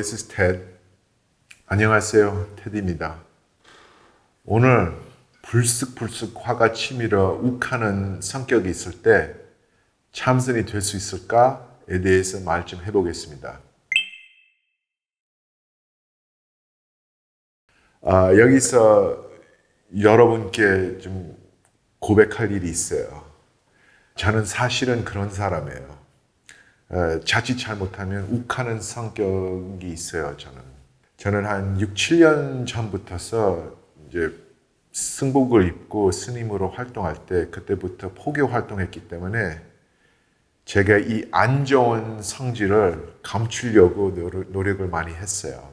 this is Ted. 안녕하세요, 테디입니다. 오늘 불쑥불쑥 화가 치밀어 욱하는 성격이 있을 때 참선이 될 수 있을까에 대해서 말 좀 해보겠습니다. 아, 여기서 여러분께 좀 고백할 일이 있어요. 저는 사실은 그런 사람이에요. 어, 자칫 잘못하면 욱하는 성격이 있어요, 저는. 저는 한 6, 7년 전부터서 이제 승복을 입고 스님으로 활동할 때 그때부터 포교 활동했기 때문에 제가 이 안 좋은 성질을 감추려고 노력- 노력을 많이 했어요.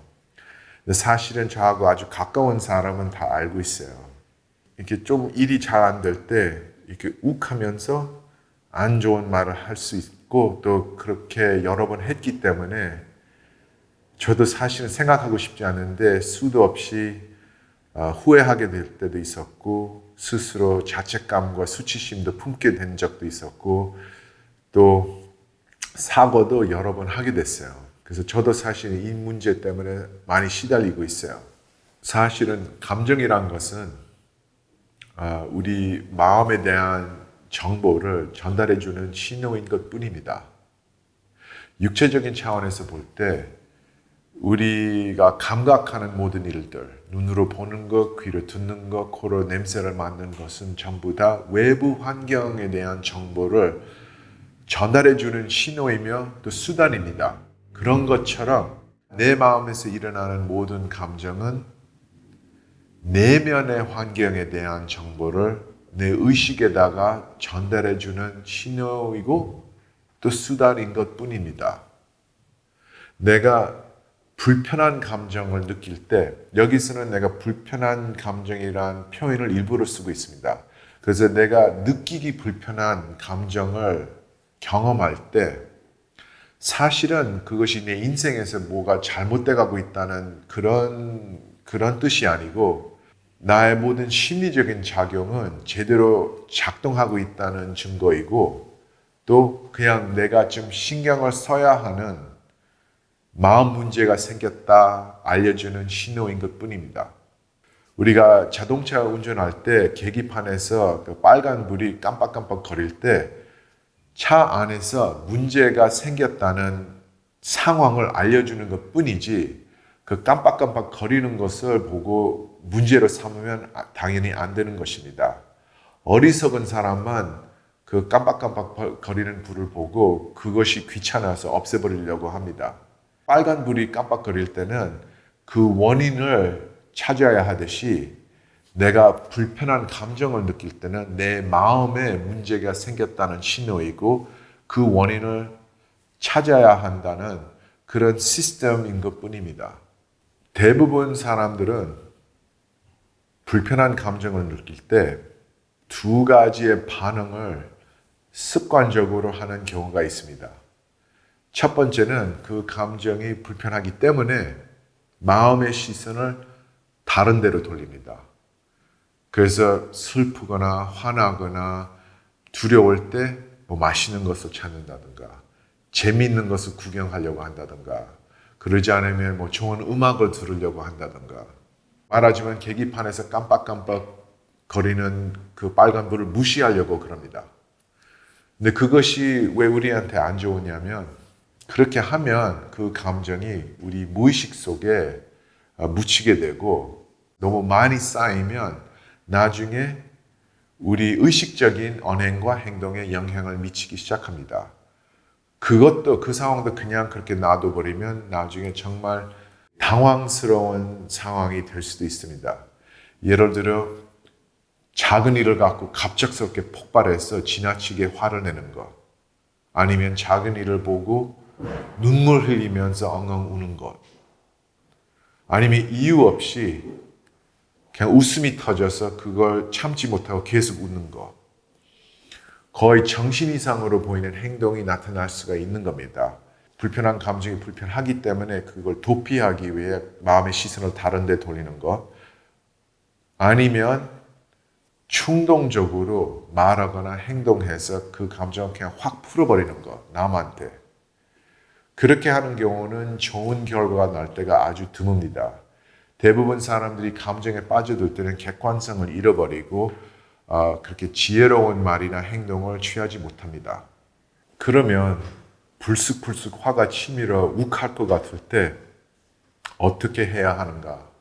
사실은 저하고 아주 가까운 사람은 다 알고 있어요. 이렇게 좀 일이 잘 안 될 때 이렇게 욱하면서 안 좋은 말을 할 수 있 고 또 그렇게 여러 번 했기 때문에 저도 사실은 생각하고 싶지 않은데 수도 없이 어, 후회하게 될 때도 있었고 스스로 자책감과 수치심도 품게 된 적도 있었고 또 사고도 여러 번 하게 됐어요. 그래서 저도 사실 이 문제 때문에 많이 시달리고 있어요. 사실은 감정이란 것은 아, 우리 마음에 대한 정보를 전달해주는 신호인 것 뿐입니다. 육체적인 차원에서 볼 때 우리가 감각하는 모든 일들, 눈으로 보는 것, 귀로 듣는 것, 코로 냄새를 맡는 것은 전부 다 외부 환경에 대한 정보를 전달해주는 신호이며 또 수단입니다. 그런 것처럼 내 마음에서 일어나는 모든 감정은 내면의 환경에 대한 정보를 내 의식에다가 전달해주는 신호이고 또 수단인 것 뿐입니다. 내가 불편한 감정을 느낄 때, 여기서는 내가 불편한 감정이란 표현을 일부러 쓰고 있습니다. 그래서 내가 느끼기 불편한 감정을 경험할 때, 사실은 그것이 내 인생에서 뭐가 잘못돼 가고 있다는 그런, 그런 뜻이 아니고, 나의 모든 심리적인 작용은 제대로 작동하고 있다는 증거이고, 또 그냥 내가 좀 신경을 써야 하는 마음 문제가 생겼다 알려주는 신호인 것 뿐입니다. 우리가 자동차 운전할 때 계기판에서 그 빨간 불이 깜빡깜빡 거릴 때 차 안에서 문제가 생겼다는 상황을 알려주는 것 뿐이지 그 깜빡깜빡 거리는 것을 보고 문제로 삼으면 아- 당연히 안 되는 것입니다. 어리석은 사람만 그 깜빡깜빡 거리는 불을 보고 그것이 귀찮아서 없애버리려고 합니다. 빨간 불이 깜빡거릴 때는 그 원인을 찾아야 하듯이 내가 불편한 감정을 느낄 때는 내 마음에 문제가 생겼다는 신호이고 그 원인을 찾아야 한다는 그런 시스템인 것 뿐입니다. 대부분 사람들은 불편한 감정을 느낄 때 두 가지의 반응을 습관적으로 하는 경우가 있습니다. 첫 번째는 그 감정이 불편하기 때문에 마음의 시선을 다른 데로 돌립니다. 그래서 슬프거나 화나거나 두려울 때 뭐 맛있는 것을 찾는다든가 재미있는 것을 구경하려고 한다든가 그러지 않으면 뭐 좋은 음악을 들으려고 한다든가 말하지만 계기판에서 깜빡깜빡 거리는 그 빨간 불을 무시하려고 그럽니다. 근데 그것이 왜 우리한테 안 좋으냐면 그렇게 하면 그 감정이 우리 무의식 속에 어, 묻히게 되고 너무 많이 쌓이면 나중에 우리 의식적인 언행과 행동에 영향을 미치기 시작합니다. 그것도 그 상황도 그냥 그렇게 놔둬버리면 나중에 정말 당황스러운 상황이 될 수도 있습니다. 예를 들어 작은 일을 갖고 갑작스럽게 폭발해서 지나치게 화를 내는 것. 아니면 작은 일을 보고 눈물 흘리면서 엉엉 우는 것. 아니면 이유 없이 그냥 웃음이 터져서 그걸 참지 못하고 계속 웃는 것. 거의 정신 이상으로 보이는 행동이 나타날 수가 있는 겁니다. 불편한 감정이 불편하기 때문에 그걸 도피하기 위해 마음의 시선을 다른 데 돌리는 것. 아니면 충동적으로 말하거나 행동해서 그 감정을 그냥 확 풀어버리는 것, 남한테. 그렇게 하는 경우는 좋은 결과가 날 때가 아주 드뭅니다. 대부분 사람들이 감정에 빠져들 때는 객관성을 잃어버리고 어, 그렇게 지혜로운 말이나 행동을 취하지 못합니다. 그러면 불쑥불쑥 화가 치밀어 욱할 것 같을 때 어떻게 해야 하는가?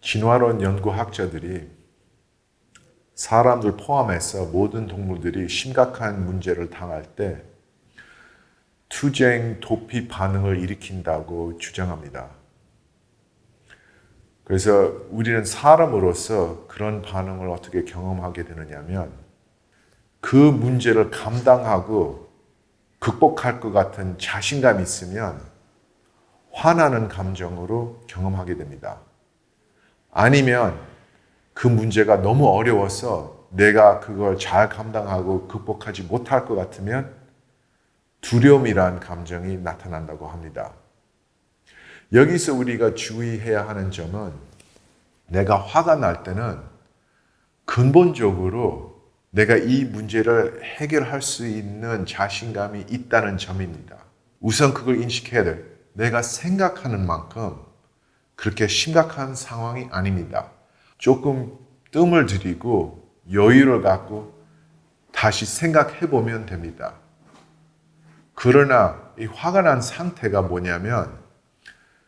진화론 연구학자들이 사람들 포함해서 모든 동물들이 심각한 문제를 당할 때 투쟁 도피 반응을 일으킨다고 주장합니다. 그래서 우리는 사람으로서 그런 반응을 어떻게 경험하게 되느냐면 그 문제를 감당하고 극복할 것 같은 자신감이 있으면 화나는 감정으로 경험하게 됩니다. 아니면 그 문제가 너무 어려워서 내가 그걸 잘 감당하고 극복하지 못할 것 같으면 두려움이란 감정이 나타난다고 합니다. 여기서 우리가 주의해야 하는 점은 내가 화가 날 때는 근본적으로 내가 이 문제를 해결할 수 있는 자신감이 있다는 점입니다. 우선 그걸 인식해야 돼. 내가 생각하는 만큼 그렇게 심각한 상황이 아닙니다. 조금 뜸을 들이고 여유를 갖고 다시 생각해 보면 됩니다. 그러나 이 화가 난 상태가 뭐냐면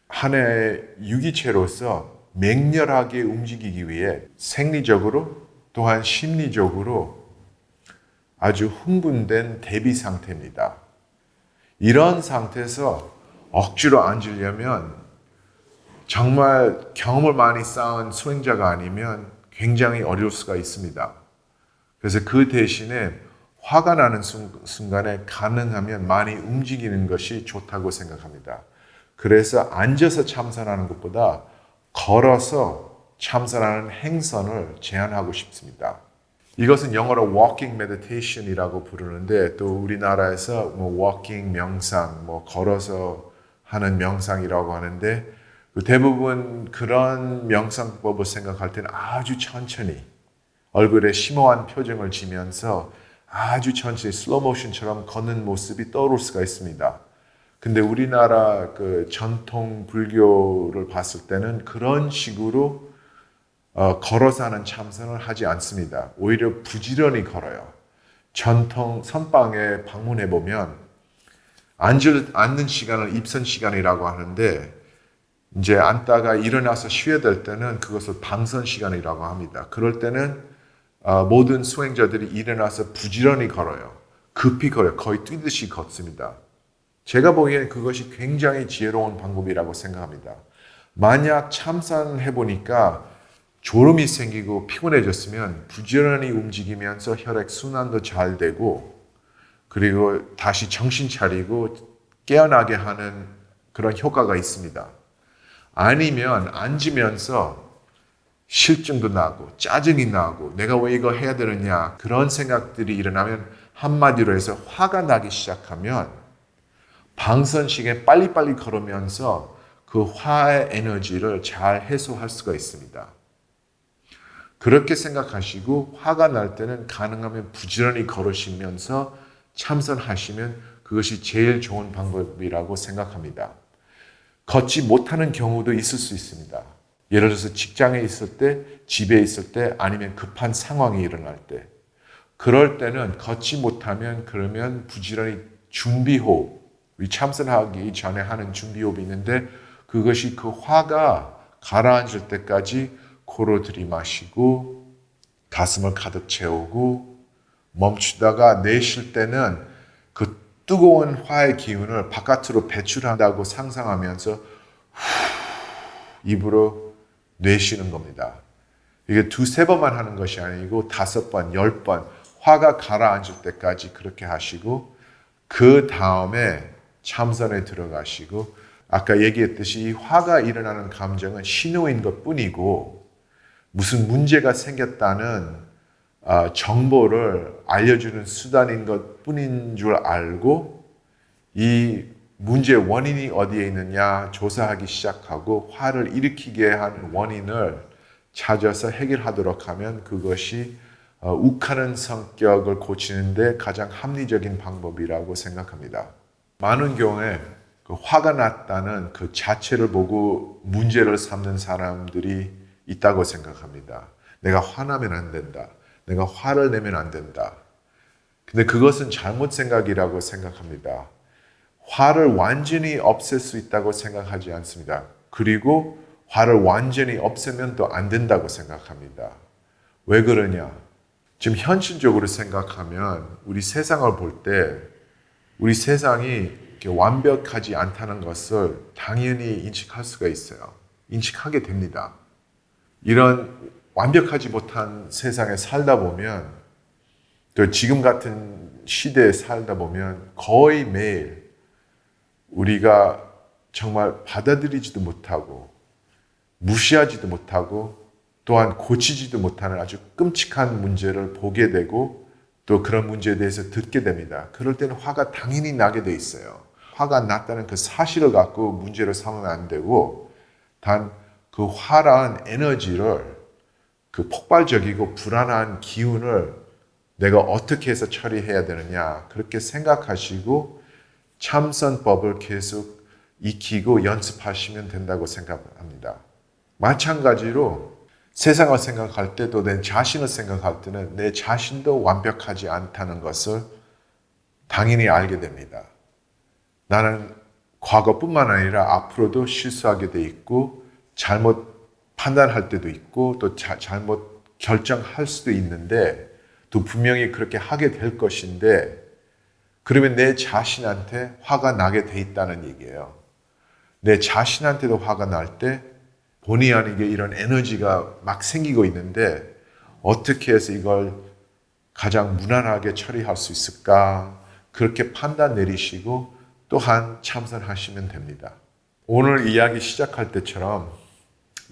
하나의 유기체로서 맹렬하게 움직이기 위해 생리적으로 또한 심리적으로 아주 흥분된 대비 상태입니다. 이런 상태에서 억지로 앉으려면 정말 경험을 많이 쌓은 수행자가 아니면 굉장히 어려울 수가 있습니다. 그래서 그 대신에 화가 나는 순간에 가능하면 많이 움직이는 것이 좋다고 생각합니다. 그래서 앉아서 참선하는 것보다 걸어서 참선하는 행선을 제안하고 싶습니다. 이것은 영어로 walking meditation이라고 부르는데 또 우리나라에서 뭐 walking 명상, 뭐 걸어서 하는 명상이라고 하는데 그 대부분 그런 명상법을 생각할 때는 아주 천천히 얼굴에 심오한 표정을 지면서 아주 천천히 슬로우 모션처럼 걷는 모습이 떠오를 수가 있습니다. 근데 우리나라 그 전통 불교를 봤을 때는 그런 식으로 어, 걸어서 하는 참선을 하지 않습니다. 오히려 부지런히 걸어요. 전통 선방에 방문해 보면 앉을, 앉는 시간을 입선 시간이라고 하는데 이제 앉다가 일어나서 쉬어야 될 때는 그것을 방선 시간이라고 합니다. 그럴 때는 어, 모든 수행자들이 일어나서 부지런히 걸어요. 급히 걸어요. 거의 뛰듯이 걷습니다. 제가 보기엔 그것이 굉장히 지혜로운 방법이라고 생각합니다. 만약 참선해 보니까 졸음이 생기고 피곤해졌으면 부지런히 움직이면서 혈액 순환도 잘 되고 그리고 다시 정신 차리고 깨어나게 하는 그런 효과가 있습니다. 아니면 앉으면서 실증도 나고 짜증이 나고 내가 왜 이거 해야 되느냐 그런 생각들이 일어나면 한마디로 해서 화가 나기 시작하면 방선식에 빨리빨리 걸으면서 그 화의 에너지를 잘 해소할 수가 있습니다. 그렇게 생각하시고 화가 날 때는 가능하면 부지런히 걸으시면서 참선하시면 그것이 제일 좋은 방법이라고 생각합니다. 걷지 못하는 경우도 있을 수 있습니다. 예를 들어서 직장에 있을 때, 집에 있을 때, 아니면 급한 상황이 일어날 때. 그럴 때는 걷지 못하면 그러면 부지런히 준비호흡, 우리 참선하기 전에 하는 준비호흡이 있는데 그것이 그 화가 가라앉을 때까지 코로 들이마시고 가슴을 가득 채우고 멈추다가 내쉴 때는 그 뜨거운 화의 기운을 바깥으로 배출한다고 상상하면서 입으로 내쉬는 겁니다. 이게 두세 번만 하는 것이 아니고 다섯 번, 열 번, 화가 가라앉을 때까지 그렇게 하시고, 그 다음에 참선에 들어가시고, 아까 얘기했듯이 이 화가 일어나는 감정은 신호인 것 뿐이고, 무슨 문제가 생겼다는 아, 정보를 알려주는 수단인 것 뿐인 줄 알고 이 문제의 원인이 어디에 있느냐 조사하기 시작하고 화를 일으키게 한 원인을 찾아서 해결하도록 하면 그것이 어, 욱하는 성격을 고치는데 가장 합리적인 방법이라고 생각합니다. 많은 경우에 그 화가 났다는 그 자체를 보고 문제를 삼는 사람들이 있다고 생각합니다. 내가 화나면 안 된다. 내가 화를 내면 안 된다. 근데 그것은 잘못 생각이라고 생각합니다. 화를 완전히 없앨 수 있다고 생각하지 않습니다. 그리고 화를 완전히 없애면 또 안 된다고 생각합니다. 왜 그러냐? 지금 현실적으로 생각하면 우리 세상을 볼 때 우리 세상이 완벽하지 않다는 것을 당연히 인식할 수가 있어요. 인식하게 됩니다. 이런 완벽하지 못한 세상에 살다 보면 또 지금 같은 시대에 살다 보면 거의 매일 우리가 정말 받아들이지도 못하고 무시하지도 못하고 또한 고치지도 못하는 아주 끔찍한 문제를 보게 되고 또 그런 문제에 대해서 듣게 됩니다. 그럴 때는 화가 당연히 나게 돼 있어요. 화가 났다는 그 사실을 갖고 문제를 삼으면 안 되고 단 그 화란 에너지를 그 폭발적이고 불안한 기운을 내가 어떻게 해서 처리해야 되느냐 그렇게 생각하시고 참선법을 계속 익히고 연습하시면 된다고 생각합니다. 마찬가지로 세상을 생각할 때도 내 자신을 생각할 때는 내 자신도 완벽하지 않다는 것을 당연히 알게 됩니다. 나는 과거뿐만 아니라 앞으로도 실수하게 돼 있고 잘못 판단할 때도 있고 또 자, 잘못 결정할 수도 있는데 또 분명히 그렇게 하게 될 것인데 그러면 내 자신한테 화가 나게 돼 있다는 얘기예요. 내 자신한테도 화가 날 때 본의 아니게 이런 에너지가 막 생기고 있는데 어떻게 해서 이걸 가장 무난하게 처리할 수 있을까? 그렇게 판단 내리시고 또한 참선하시면 됩니다. 오늘 이야기 시작할 때처럼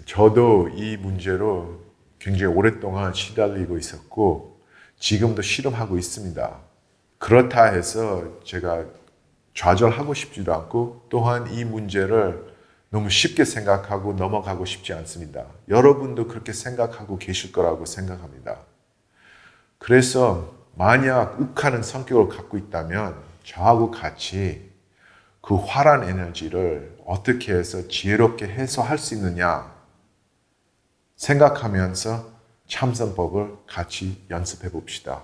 저도 이 문제로 굉장히 오랫동안 시달리고 있었고 지금도 실험하고 있습니다. 그렇다 해서 제가 좌절하고 싶지도 않고 또한 이 문제를 너무 쉽게 생각하고 넘어가고 싶지 않습니다. 여러분도 그렇게 생각하고 계실 거라고 생각합니다. 그래서 만약 욱하는 성격을 갖고 있다면 저하고 같이 그 화란 에너지를 어떻게 해서 지혜롭게 해소할 수 있느냐 생각하면서 참선법을 같이 연습해 봅시다.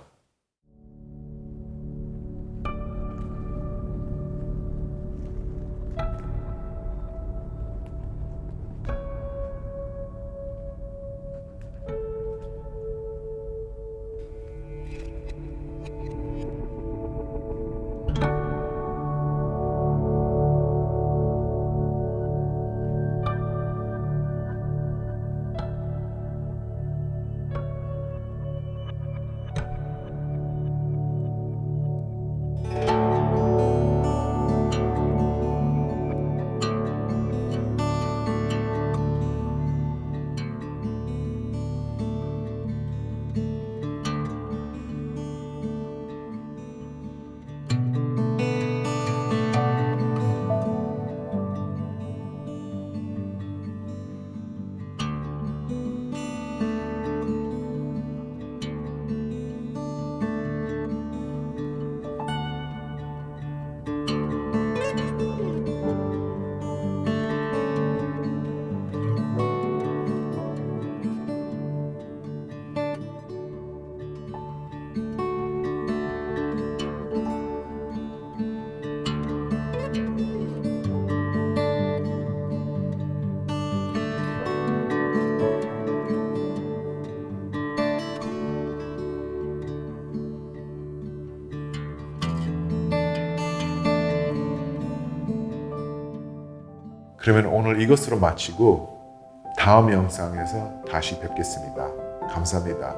그러면 오늘 이것으로 마치고 다음 영상에서 다시 뵙겠습니다. 감사합니다.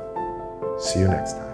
See you next time.